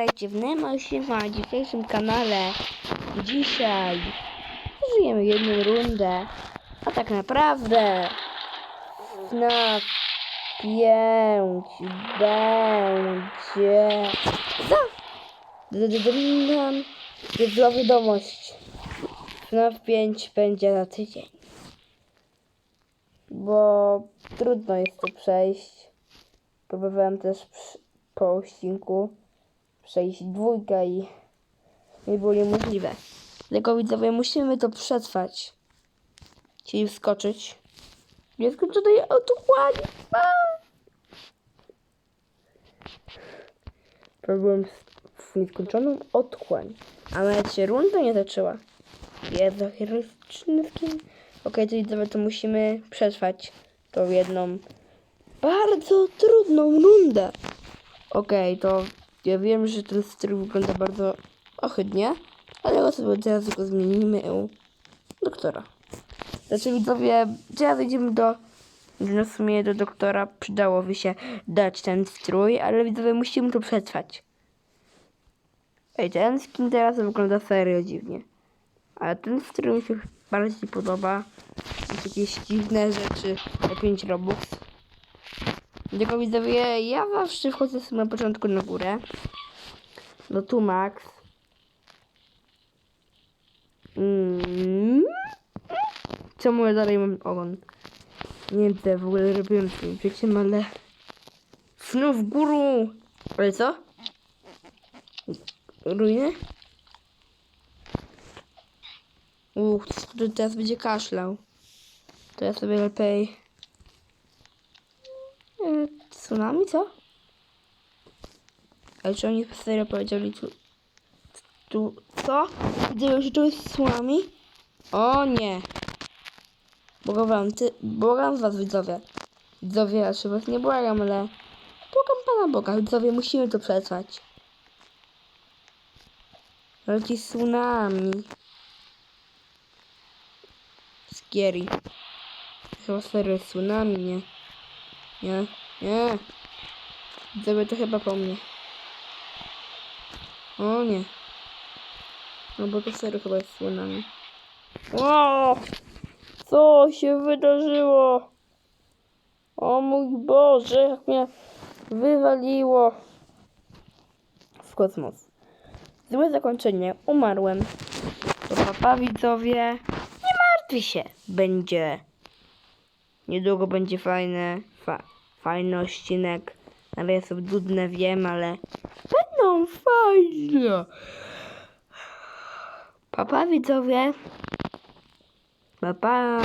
Witajcie w na dzisiejszym kanale. Dzisiaj żyjemy jedną rundę, a tak naprawdę FNAF 5 będzie za zła wiadomość. FNAF 5 będzie za tydzień. Bo trudno jest to przejść. Próbowałem też po odcinku przejść dwójkę i nie było niemożliwe. Dlatego widzowie musimy to przetrwać. Czyli wskoczyć. Nie skończonej otchłani. Problem z nieskończoną otchłań. A nawet się runda nie zaczęła. Jezu, heroiczny skin. Okej, to widzowie, to musimy przetrwać tą jedną bardzo trudną rundę. Okej, to ja wiem, że ten strój wygląda bardzo ohydnie, ale go sobie teraz tylko zmienimy u doktora. Znaczy widzowie, teraz idziemy do, no w sumie do doktora przydałoby się dać ten strój, ale widzowie musimy to przetrwać. Ej, ten skin teraz wygląda serio dziwnie. Ale ten strój mi się bardziej podoba. Jest jakieś dziwne rzeczy za 5 robux. Tylko widzowie, ja zawsze wchodzę sobie na początku na górę. No tu max. Mm. Czemu ja dalej mam ogon? Nie wiem, ja w ogóle robiłem z tym życiem, ale... Snu w górę! Ale co? Ruiny? Uch, teraz będzie kaszlał. To ja sobie lepiej... E, Tsunami, co? Ale czy oni serio powiedzieli tu... Tu... Co? Widzę, że to jest tsunami? O nie! Błagam, ty... Błagam was, widzowie. Widzowie, się was nie błagam, ale... Błagam Pana Boga, widzowie, musimy to przetrwać. Leci tsunami. Scary. Chyba serio tsunami, nie? Nie, nie. Widzowie to chyba po mnie. O nie. No bo to serio chyba jest tsunami. O! Co się wydarzyło? O mój Boże, jak mnie wywaliło w kosmos. Złe zakończenie. Umarłem. To papa widzowie. Nie martwi się. Będzie. Niedługo będzie fajne, fa, fajny odcinek. Ale jest obdudne, wiem, ale będą fajne. Papa widzowie. Papa.